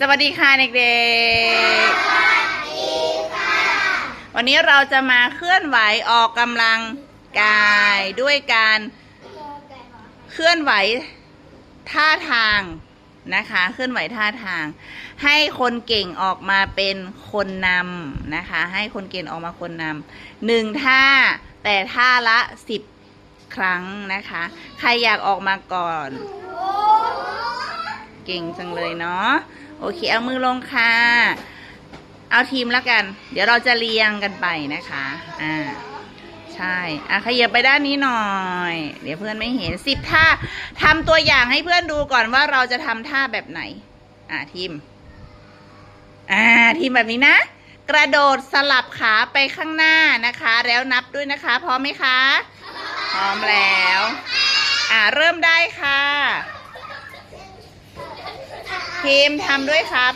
สวัสดีค่ะเด็กๆ สวัสดีค่ะ วันนี้เราจะมาเคลื่อนไหวออกกำลังกายด้วยการเคลื่อนไหวท่าทางนะคะ เคลื่อนไหวท่าทาง ให้คนเก่งออกมาเป็นคนนำนะคะ ให้คนเก่งออกมาคนนำหนึ่งท่าแต่ท่าละสิบครั้งนะคะ ใครอยากออกมาก่อน เก่งจังเลยเนาะ โอเค เอามือลงค่ะ เอาทีมแล้วกัน เดี๋ยวเราจะเรียงกันไปนะคะ อ่า ใช่ อะขยับไปด้านนี้หน่อย เดี๋ยวเพื่อนไม่เห็นสิบท่าทำตัวอย่างให้เพื่อนดูก่อนว่าเราจะทำท่าแบบไหน อ่าทีม อ่าทีมแบบนี้นะ กระโดดสลับขาไปข้างหน้านะคะ แล้วนับด้วยนะคะ พร้อมไหมคะ พร้อมแล้ว อ่าเริ่มได้ค่ะ ทีมทำด้วยครับ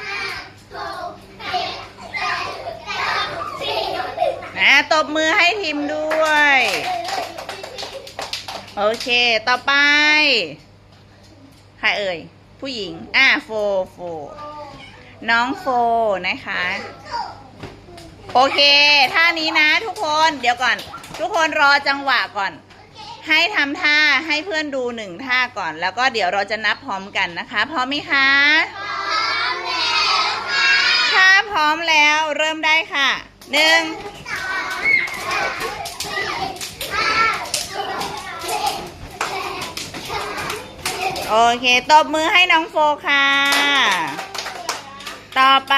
นะตบมือให้ทีมด้วย โอเค ต่อไป ใครเอ่ย ผู้หญิง อ่าโฟโฟ น้องโฟนะคะ โอเค ท่านี้นะทุกคน เดี๋ยวก่อน ทุกคนรอจังหวะก่อน ให้ทำท่าให้เพื่อนดูหนึ่งท่าก่อน แล้วก็เดี๋ยวเราจะนับพร้อมกันนะคะพร้อมไหมคะพร้อมแล้วค่ะถ้าพร้อมแล้วเริ่มได้ค่ะหนึ่งโอเค ตบมือให้น้องโฟค่ะ ต่อไป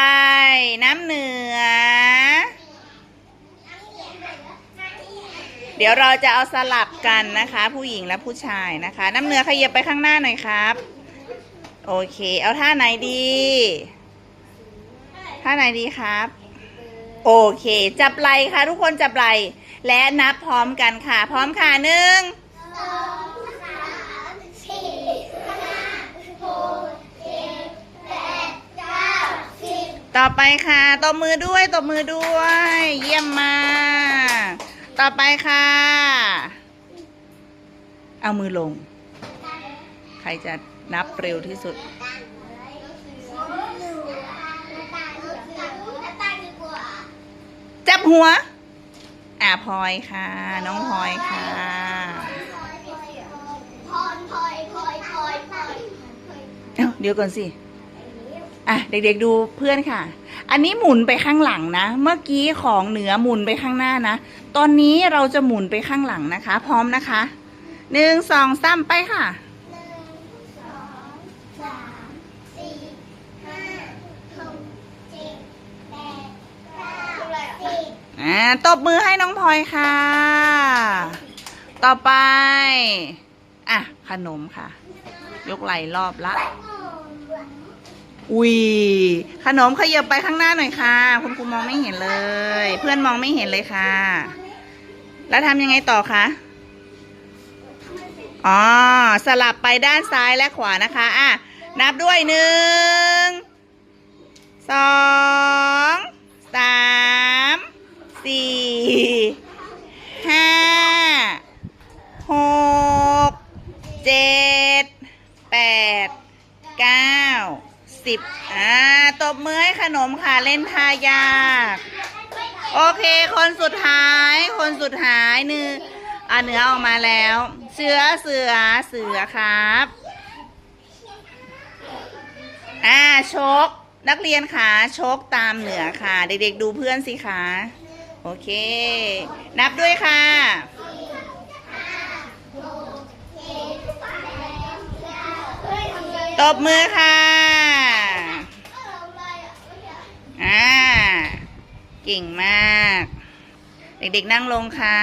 น้ำเหนือ เดี๋ยวเราจะเอาสลับกันนะคะ ผู้หญิงและผู้ชายนะคะ น้ำเนื้อขยับไปข้างหน้าหน่อยครับ โอเค เอาท่าไหนดี ท่าไหนดีครับ โอเค จับไหลค่ะ ทุกคนจับไหลและนับพร้อมกันค่ะ พร้อมค่ะหนึ่งต่อไปค่ะตบมือด้วยตบมือด้วย เยี่ยมมาก ต่อไปค่ะ เอามือลง ใครจะนับเร็วที่สุด จับหัว อ่าพลอยค่ะ น้องพลอยค่ะเอ้าเดี๋ยวก่อนสิ อะเด็กๆดูเพื่อนค่ะ อันนี้หมุนไปข้างหลังนะ เมื่อกี้ของเหนือหมุนไปข้างหน้านะ ตอนนี้เราจะหมุนไปข้างหลังนะคะ พร้อมนะคะหนึ่งสองสามไปค่ะอ่าตบมือให้น้องพลอยค่ะ ต่อไป อะ ขนมค่ะ ยกไหล่รอบละ อุ้ยขนมขยับไปข้างหน้าหน่อยค่ะ คุณครูมองไม่เห็นเลย เพื่อนมองไม่เห็นเลยค่ะ แล้วทำยังไงต่อคะอ๋อสลับไปด้านซ้ายและขวานะคะอะนับด้วยหนึ่งสองสามสี่ ห้า หก เจ็ด แปด เก้า สิบอ่า ตบมือให้ขนมค่ะ เล่นทายาก โอเค คนสุดท้าย คนสุดท้ายนืออ่าเนื้อออกมาแล้ว เสือ เสือ เสือครับ อ่า ชก นักเรียนขาชกตามเหนือค่ะ เด็กๆดูเพื่อนสิคะ โอเค นับด้วยค่ะตบมือค่ะ อ่า เก่งมาก เด็กๆนั่งลงค่ะ